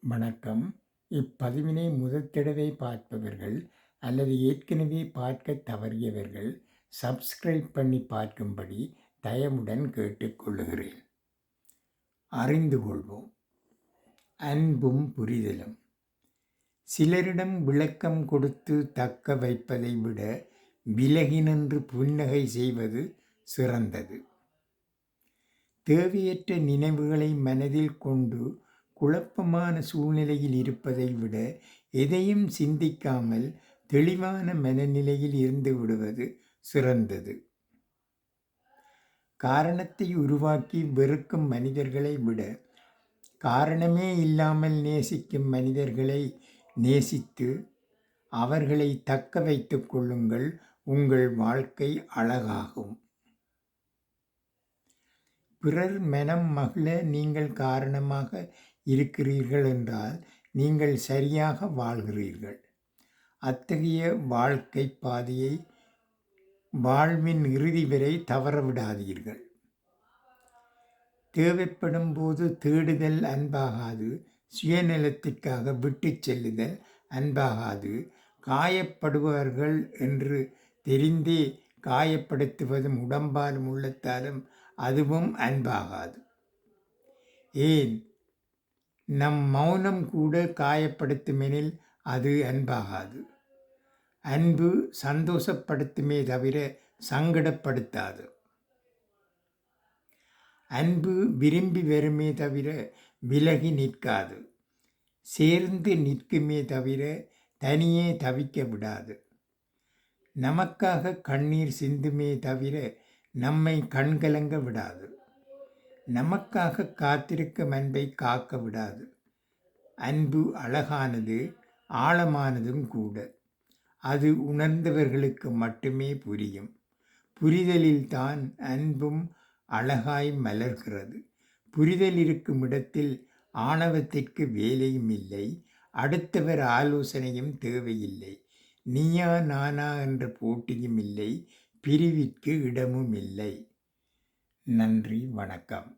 வணக்கம். இப்பதிவினை முதற் தடவை பார்ப்பவர்கள் அல்லது ஏற்கனவே பார்க்க தவறியவர்கள் சப்ஸ்கிரைப் பண்ணி பார்க்கும்படி தயமுடன் கேட்டுக்கொள்ளுகிறேன். அறிந்து கொள்வோம். அன்பும் புரிதலும். சிலரிடம் விளக்கம் கொடுத்து தக்க வைப்பதை விட விலகி நின்று புன்னகை செய்வது சிறந்தது. தேவையற்ற நினைவுகளை மனதில் கொண்டு குழப்பமான சூழ்நிலையில் இருப்பதை விட எதையும் சிந்திக்காமல் தெளிவான மனநிலையில் இருந்து விடுவது சிறந்தது. காரணத்தை உருவாக்கி வெறுக்கும் மனிதர்களை விட காரணமே இல்லாமல் நேசிக்கும் மனிதர்களை நேசித்து அவர்களை தக்க வைத்து கொள்ளுங்கள். உங்கள் வாழ்க்கை அழகாகும். பிறர் மனம் மகிழ நீங்கள் காரணமாக இருக்கிறீர்கள் என்றால் நீங்கள் சரியாக வாழ்கிறீர்கள். அத்தகைய வாழ்க்கை பாதையை வாழ்வின் இறுதி வரை தவறவிடாதீர்கள். தேவைப்படும் போது தேடுதல் அன்பாகாது சுயநலத்திற்காக விட்டு செல்லுதல் அன்பாகாது காயப்படுவார்கள் என்று தெரிந்தே காயப்படுத்துவதும் உடம்பாலும் உள்ளத்தாலும் அதுவும் அன்பாகாது. ஏன்? நம் மௌனம் கூட காயப்படுத்துமெனில் அது அன்பாகாது. அன்பு சந்தோஷப்படுத்துமே தவிர சங்கடப்படுத்தாது. அன்பு விரும்பி வருமே தவிர விலகி நிற்காது. சேர்ந்து நிற்குமே தவிர தனியே தவிக்க விடாது. நமக்காக கண்ணீர் சிந்துமே தவிர நம்மை கண்கலங்க விடாது. நமக்காக காத்திருக்கும் அன்பை காக்க விடாது. அன்பு அழகானது ஆழமானதும் கூட. அது உணர்ந்தவர்களுக்கு மட்டுமே புரியும். புரிதலில்தான் அன்பும் அழகாய் மலர்கிறது. புரிதல் இருக்கும் இடத்தில் ஆணவத்திற்கு வேலையும் இல்லை. அடுத்தவர் ஆலோசனையும் தேவையில்லை. நீயா நானா என்ற போட்டியும் இல்லை பிரிவிற்கு இடமும் இல்லை. நன்றி வணக்கம்.